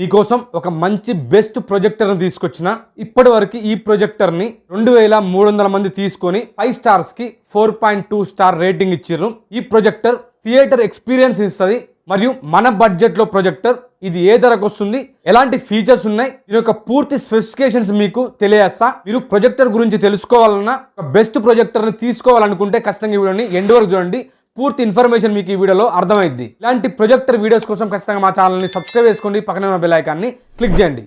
మీకోసం ఒక మంచి బెస్ట్ ప్రొజెక్టర్ని తీసుకొచ్చిన ఇప్పటి వరకు ఈ ప్రొజెక్టర్ని రెండు వేల మూడు వందల మంది తీసుకొని five స్టార్స్కి four point two star rating ఇచ్చారు ఈ ప్రొజెక్టర్ థియేటర్ ఎక్స్పీరియన్స్ ఇస్తుంది మరియు మన బడ్జెట్లో ప్రొజెక్టర్ ఇది ఏ ధరకు వస్తుంది ఎలాంటి ఫీచర్స్ ఉన్నాయి దీని యొక్క పూర్తి స్పెసిఫికేషన్స్ మీకు తెలియస్తా మీరు ప్రొజెక్టర్ గురించి తెలుసుకోవాలన్నా ఒక బెస్ట్ ప్రొజెక్టర్ని తీసుకోవాలనుకుంటే ఖచ్చితంగా ఈ వీడియోని ఎండ్ వరకు చూడండి. పూర్తి ఇన్ఫర్మేషన్ మీకు ఈ వీడియోలో అర్థమైద్ది. ఇలాంటి ప్రొజెక్టర్ వీడియోస్ కోసం ఖచ్చితంగా మా ఛానల్ని సబ్స్క్రైబ్ చేసుకోండి. పక్కన ఉన్న బెల్ ఐకాన్ని క్లిక్ చేయండి.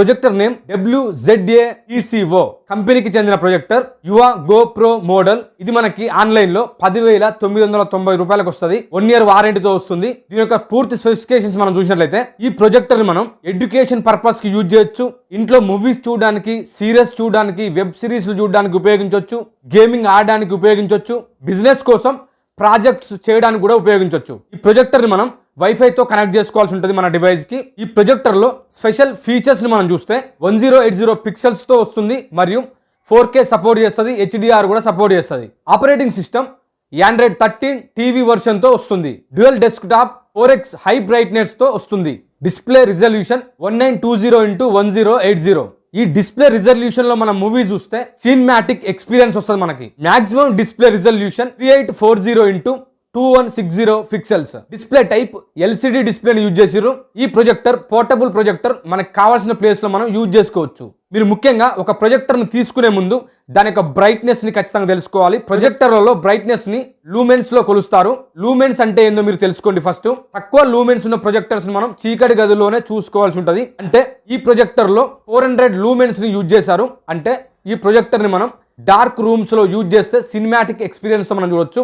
ప్రొజెక్టర్ నేమ్ డబ్ల్యూజెడ్ఏ ఈసీఓ కంపెనీకి చెందిన ప్రొజెక్టర్ యువ గో ప్రో మోడల్. ఇది మనకి ఆన్లైన్లో పదివేల తొమ్మిది వందల తొంభై రూపాయలకు వస్తుంది. వన్ ఇయర్ వారంటీతో వస్తుంది. దీని యొక్క పూర్తి స్పెసిఫికేషన్స్ మనం చూసినట్లయితే ఈ ప్రొజెక్టర్ని మనం ఎడ్యుకేషన్ పర్పస్కి యూజ్ చేయొచ్చు. ఇంట్లో మూవీస్ చూడడానికి సీరియల్స్ చూడడానికి వెబ్ సిరీస్ చూడడానికి ఉపయోగించవచ్చు గేమింగ్ ఆడడానికి ఉపయోగించవచ్చు బిజినెస్ కోసం ప్రాజెక్ట్స్ చేయడానికి కూడా ఉపయోగించవచ్చు ఈ ప్రొజెక్టర్ని మనం వైఫైతో కనెక్ట్ చేసుకోవాల్సి ఉంటుంది మన డివైస్కి. ఈ ప్రొజెక్టర్లో స్పెషల్ ఫీచర్స్ని మనం చూస్తే వన్ జీరో ఎయిట్ జీరో పిక్సెల్స్తో వస్తుంది మరియు ఫోర్ కే సపోర్ట్ చేస్తుంది హెచ్డిఆర్ కూడా సపోర్ట్ చేస్తుంది. Operating system Android thirteen TV వర్షన్తో వస్తుంది. Dual desktop four X high బ్రైట్నెస్తో వస్తుంది. Display resolution one nine two zero into one zero eight zero. ఈ డిస్ప్లే రిజల్యూషన్లో మనం మూవీ చూస్తే సినిమాటిక్ ఎక్స్పీరియన్స్ వస్తుంది మనకి. Maximum display resolution three eight four zero into two one six zero pixels display type LCD డిస్ప్లేని use చేసిర్రు. ఈ projector portable projector మనకు కావాల్సిన ప్లేస్లో మనం యూజ్ చేసుకోవచ్చు. మీరు ముఖ్యంగా ఒక ప్రొజెక్టర్ను తీసుకునే ముందు దాని యొక్క బ్రైట్నెస్ని ఖచ్చితంగా తెలుసుకోవాలి. ప్రొజెక్టర్లలో బ్రైట్నెస్ని లూమెన్స్లో కొలుస్తారు. లూమెన్స్ అంటే ఏందో మీరు తెలుసుకోండి ఫస్ట్ తక్కువ లూమెన్స్ ఉన్న ప్రొజెక్టర్స్ మనం చీకటి గదిలోనే చూసుకోవాల్సి ఉంటుంది. అంటే ఈ ప్రొజెక్టర్లో ఫోర్ హండ్రెడ్ లూమెన్స్ని యూజ్ చేశారు. అంటే ఈ ప్రొజెక్టర్ని మనం డార్క్ రూమ్స్లో యూజ్ చేస్తే సినిమాటిక్ ఎక్స్పీరియన్స్తో మనం చూడొచ్చు.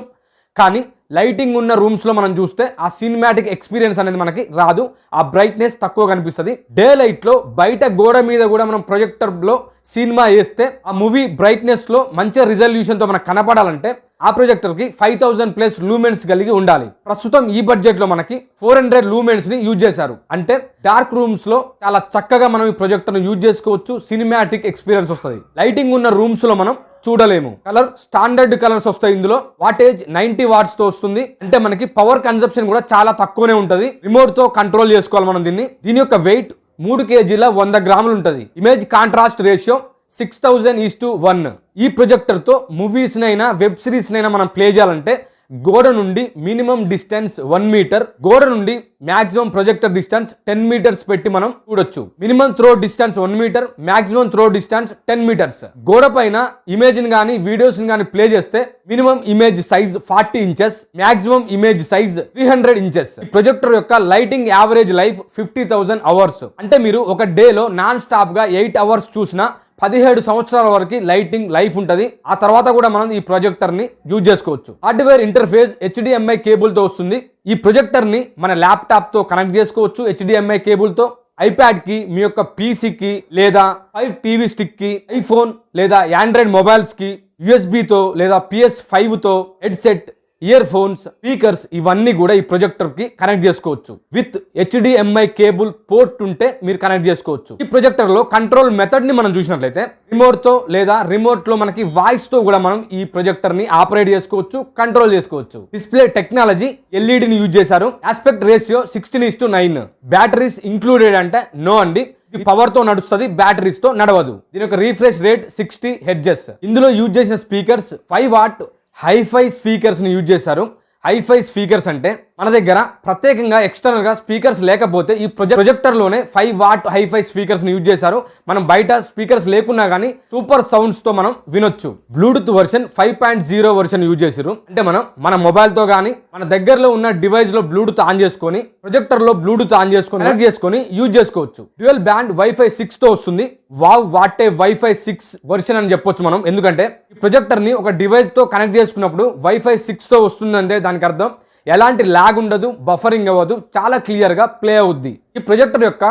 కానీ లైటింగ్ ఉన్న రూమ్స్లో మనం చూస్తే ఆ సినిమాటిక్ ఎక్స్పీరియన్స్ అనేది మనకి రాదు. ఆ బ్రైట్నెస్ తక్కువ కనిపిస్తుంది. డే లైట్లో బయట గోడ మీద కూడా మనం ప్రొజెక్టర్లో సినిమా వేస్తే ఆ మూవీ బ్రైట్నెస్లో మంచి రిజల్యూషన్తో మనకు కనపడాలంటే ఆ ప్రొజెక్టర్కి ఫైవ్ థౌసండ్ ప్లస్ లూమెన్స్ కలిగి ఉండాలి. ప్రస్తుతం ఈ బడ్జెట్లో మనకి ఫోర్ హండ్రెడ్ లూమెన్స్ని యూజ్ చేశారు. అంటే డార్క్ రూమ్స్లో చాలా చక్కగా మనం ఈ ప్రొజెక్టర్ను యూజ్ చేసుకోవచ్చు. సినిమాటిక్ ఎక్స్పీరియన్స్ వస్తుంది. లైటింగ్ ఉన్న రూమ్స్లో మనం చూడలేము. కలర్ స్టాండర్డ్ కలర్స్ వస్తాయి ఇందులో. వాటేజ్ నైన్టీ వాట్స్తో వస్తుంది. అంటే మనకి పవర్ కన్సప్షన్ కూడా చాలా తక్కువనే ఉంటుంది. రిమోట్తో కంట్రోల్ చేసుకోవాలి మనం దీన్ని. దీని యొక్క వెయిట్ మూడు కేజీల వంద గ్రాములు ఉంటుంది. Image contrast ratio six thousand is to one ఈ ప్రొజెక్టర్తో మూవీస్నైనా వెబ్ సిరీస్నైనా మనం ప్లే చేయాలంటే గోడ నుండి మినిమం డిస్టెన్స్ వన్ మీటర్ గోడ నుండి maximum projector distance ten metres పెట్టి మనం చూడొచ్చు. Minimum throw distance one metre maximum throw distance ten metres. గోడ పైన ఇమేజ్ కానీ వీడియోస్ని కానీ ప్లే చేస్తే minimum image size forty inches maximum image size three hundred inches. Projector యొక్క lighting average life fifty thousand hours. అంటే మీరు ఒక డేలో నాన్ స్టాప్గా ఎయిట్ అవర్స్ చూసినా పదిహేడు సంవత్సరాల వరకు లైటింగ్ లైఫ్ ఉంటుంది. ఆ తర్వాత కూడా మనం ఈ ప్రొజెక్టర్ని యూజ్ చేసుకోవచ్చు. హార్డ్వేర్ ఇంటర్ఫేస్ హెచ్డిఎంఐ కేబుల్తో వస్తుంది. ఈ ప్రొజెక్టర్ని మన ల్యాప్టాప్తో కనెక్ట్ చేసుకోవచ్చు హెచ్డిఎంఐ కేబుల్తో. ఐప్యాడ్కి మీ యొక్క పీసీకి లేదా ఫైవ్ టీవీ స్టిక్కి ఐఫోన్ లేదా ఆండ్రాయిడ్ మొబైల్స్కి యుఎస్బితో లేదా పిఎస్ ఫైవ్తో హెడ్సెట్ ఇయర్ ఫోన్స్ స్పీకర్స్ ఇవన్నీ కూడా ఈ ప్రొజెక్టర్కి కనెక్ట్ చేసుకోవచ్చు. విత్ హెచ్డిఎంఐ కేబుల్ పోర్ట్ ఉంటే మీరు కనెక్ట్ చేసుకోవచ్చు. ఈ ప్రొజెక్టర్లో కంట్రోల్ మెథడ్ని మనం చూసినట్లయితే రిమోట్తో లేదా రిమోట్లో మనకి వాయిస్తో కూడా మనం ఈ ప్రొజెక్టర్ని ఆపరేట్ చేసుకోవచ్చు కంట్రోల్ చేసుకోవచ్చు. డిస్ప్లే టెక్నాలజీ ఎల్ఈడిని యూజ్ చేశారు. Aspect ratio sixteen is to nine. Batteries included అంటే నో అండి. ఇది పవర్తో నడుస్తుంది బ్యాటరీస్తో నడవదు. దీని యొక్క రీఫ్రెష్ రేట్ సిక్స్టీ హెడ్జెస్. ఇందులో యూజ్ చేసిన స్పీకర్స్ ఫైవ్ వాట్ హైఫై స్పీకర్స్ని యూజ్ చేశారు. హైఫై స్పీకర్స్ అంటే మన దగ్గర ప్రత్యేకంగా ఎక్స్టర్నల్గా స్పీకర్స్ లేకపోతే ఈ ప్రొజెక్ట్ ప్రొజెక్టర్లోనే ఫైవ్ వాట్ హైఫై స్పీకర్స్ని యూజ్ చేశారు. మనం బయట స్పీకర్స్ లేకున్నా కానీ సూపర్ సౌండ్స్తో మనం వినొచ్చు. Bluetooth version five point zero version use చేశారు అంటే మనం మన మొబైల్తో కానీ మన దగ్గరలో ఉన్న డివైస్లో బ్లూటూత్ ఆన్ చేసుకొని ప్రొజెక్టర్లో బ్లూటూత్ ఆన్ చేసుకొని కనెక్ట్ చేసుకొని యూజ్ చేసుకోవచ్చు. డ్యూయల్ బ్యాండ్ వైఫై సిక్స్తో వస్తుంది. Wow what a Wi-Fi six version అని చెప్పొచ్చు మనం. ఎందుకంటే ఈ ప్రొజెక్టర్ని ఒక డివైస్తో కనెక్ట్ చేసుకున్నప్పుడు వైఫై సిక్స్తో వస్తుందంటే దానికి అర్థం ఎలాంటి ల్యాగ్ ఉండదు బఫరింగ్ అవ్వదు చాలా క్లియర్గా ప్లే అవుద్ది. ఈ ప్రొజెక్టర్ యొక్క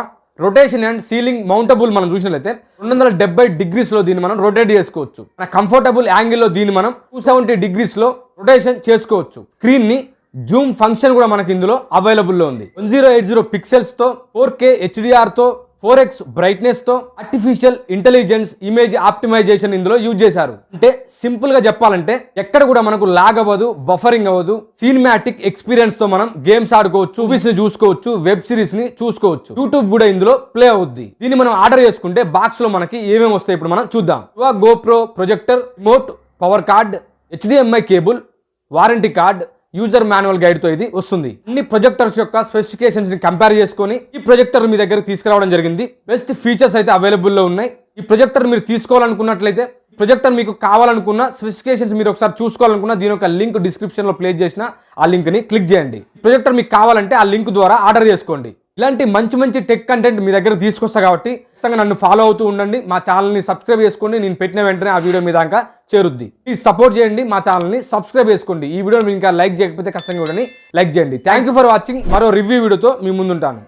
రొటేషన్ అండ్ సీలింగ్ మౌంటబుల్ మనం చూసినట్లయితే రెండు వందల డెబ్బై డిగ్రీస్లో దీన్ని మనం రొటేట్ చేసుకోవచ్చు. మన కంఫర్టబుల్ యాంగిల్లో దీన్ని మనం టూ సెవెంటీ డిగ్రీస్లో రొటేషన్ చేసుకోవచ్చు. స్క్రీన్ని జూమ్ ఫంక్షన్ కూడా మనకి ఇందులో అవైలబుల్లో ఉంది. వన్ జీరో ఎయిట్ జీరో పిక్సెల్స్తో ఫోర్ కే హెచ్డిఆర్తో ఫోర్ ఎక్స్ బ్రైట్నెస్తో ఆర్టిఫిషియల్ ఇంటెలిజెన్స్ ఇమేజ్ ఆప్టిమైజేషన్ ఇందులో యూజ్ చేశారు. అంటే సింపుల్గా చెప్పాలంటే ఎక్కడ కూడా మనకు లాగ్ అవ్వదు బఫరింగ్ అవ్వదు సినిమాటిక్ ఎక్స్పీరియన్స్తో మనం గేమ్స్ ఆడుకోవచ్చు మూవీస్ని చూసుకోవచ్చు వెబ్ సిరీస్ని చూసుకోవచ్చు. యూట్యూబ్ కూడా ఇందులో ప్లే అవుద్ది. దీన్ని మనం ఆర్డర్ చేసుకుంటే బాక్స్లో మనకి ఏమేమి వస్తాయి ఇప్పుడు మనం చూద్దాం. GoPro projector remote power cord HDMI cable warranty card user manual గైడ్తో ఇది వస్తుంది. అన్ని ప్రొజెక్టర్స్ యొక్క స్పెసిఫికేషన్స్ని కంపేర్ చేసుకొని ఈ ప్రొజెక్టర్ మీ దగ్గర తీసుకురావడం జరిగింది. బెస్ట్ ఫీచర్స్ అయితే అవైలబుల్లో ఉన్నాయి. ఈ ప్రొజెక్టర్ మీరు తీసుకోవాలనుకున్నట్లయితే ప్రొజెక్టర్ మీకు కావాలనుకున్న స్పెసిఫికేషన్స్ మీరు ఒకసారి చూసుకోవాలనుకున్న దీని యొక్క లింక్ డిస్క్రిప్షన్లో ప్లేస్ చేసిన ఆ లింక్ని క్లిక్ చేయండి. ప్రొజెక్టర్ మీకు కావాలంటే ఆ లింక్ ద్వారా ఆర్డర్ చేసుకోండి. ఇలాంటి మంచి మంచి టెక్ కంటెంట్ మీ దగ్గర తీసుకొస్తా కాబట్టి ఖచ్చితంగా నన్ను ఫాలో అవుతూ ఉండండి. మా ఛానల్ని సబ్స్క్రైబ్ చేసుకోండి. నేను పెట్టిన వెంటనే ఆ వీడియో మీ దాకా చేరుద్ది. ప్లీజ్ సపోర్ట్ చేయండి మా ఛానల్ని సబ్స్క్రైబ్ చేసుకోండి. ఈ వీడియో మీరు ఇంకా లైక్ చేయకపోతే ఖచ్చితంగా కూడా లైక్ చేయండి. థ్యాంక్ యూ ఫర్ వాచింగ్ మరో రివ్యూ వీడియోతో మీ ముందుంటాను.